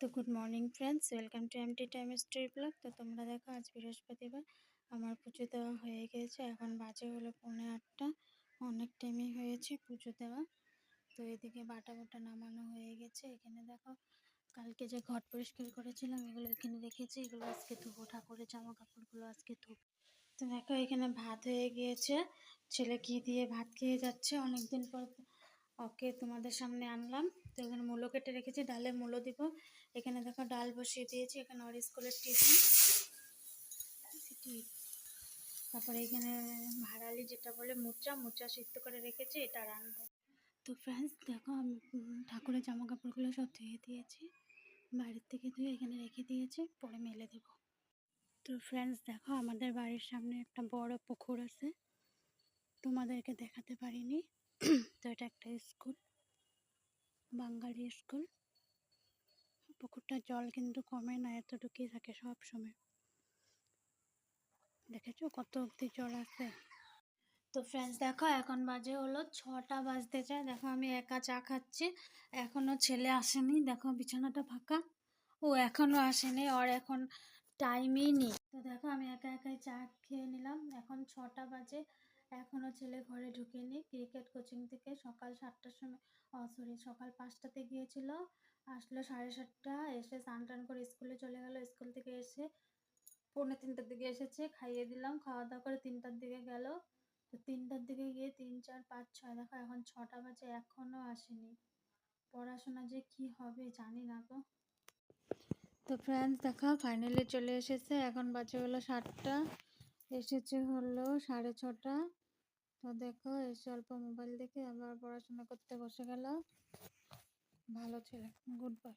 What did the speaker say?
তো good morning friends, welcome to MT time story blog. তো তোমরা দেখো আজ বৃহস্পতিবার, আমার পুজো দেওয়া হয়ে গেছে। এখন বাজে হলো পৌনে আটটা, অনেক টাইমই হয়েছে পুজো দেওয়া। তো এদিকে বাটা বাটা নামানো হয়ে গেছে। এখানে দেখো, কালকে যে ঘট পরিষ্কার করেছিলাম, এগুলো এখানে রেখেছি। এগুলো আজকে ধুবো, ঠাকুরের জামা কাপড়গুলো আজকে ধুবো। তো দেখো, এখানে ভাত হয়ে গিয়েছে। ছেলে কি দিয়ে ভাত খেয়ে যাচ্ছে? অনেকদিন পর ওকে তোমাদের সামনে আনলাম। তো এখানে মূলো কেটে রেখেছি ডালে মূলো দিব। এখানে দেখো ডাল বসিয়ে দিয়েছি, এখানে ওর স্কুলের টিফিন। তারপরে এখানে ভাড়ালি যেটা বলে মুচা মুচা সিদ্ধ করে রেখেছি, এটা রানবো তো ফ্রেন্ডস দেখো আমি ঠাকুরের জামা কাপড়গুলো সব ধুয়ে দিয়েছি। বাড়ির থেকে ধুয়ে এখানে রেখে দিয়েছি, পরে মেলে দেবো। তো ফ্রেন্ডস দেখো আমাদের বাড়ির সামনে একটা বড় পুকুর আছে। তোমাদেরকে দেখাতে পারিনি। তো এটা একটা স্কুল, বাঙালি স্কুল। পুকুরটার জল কিন্তু কমে না, এতটুকুই থাকে সব সময় দেখেছ কত অবধি জল আছে? তো ফ্রেন্ডস দেখো এখন বাজে হলো ছটা বাজতে যায় দেখো আমি একা চা খাচ্ছি, এখনও ছেলে আসেনি। দেখো বিছানাটা ফাঁকা। ও এখনও আসেনি, ওর এখন টাইমই নেই। তো দেখো আমি একা একাই চা খেয়ে নিলাম। এখন ছটা বাজে। এখনও ছেলে ঘরে ঢুকেনি। ক্রিকেট কোচিং থেকে সকাল সাতটার সময়, ও সরি সকাল পাঁচটাতে গিয়েছিল। আসলো সাড়ে সাতটা, এসে স্নান টান করে স্কুলে চলে গেল। স্কুল থেকে এসে পৌনে তিনটার দিকে এসেছে, খাইয়ে দিলাম। খাওয়া দাওয়া করে তিনটার দিকে গেল। তো তিনটার দিকে গিয়ে তিন, চার, পাঁচ, ছয়, দেখো এখন ছটা বাজে এখনও আসেনি। পড়াশোনা যে কি হবে জানি না তো তো ফ্রেন্ডস দেখো ফাইনালি চলে এসেছে। এখন বাজে হলো সাতটা। এসেছে হলো সাড়ে ছটা। তো দেখো, এসে অল্প মোবাইল দেখে আবার পড়াশোনা করতে বসে গেল। ভালো ছেলে গুড বয়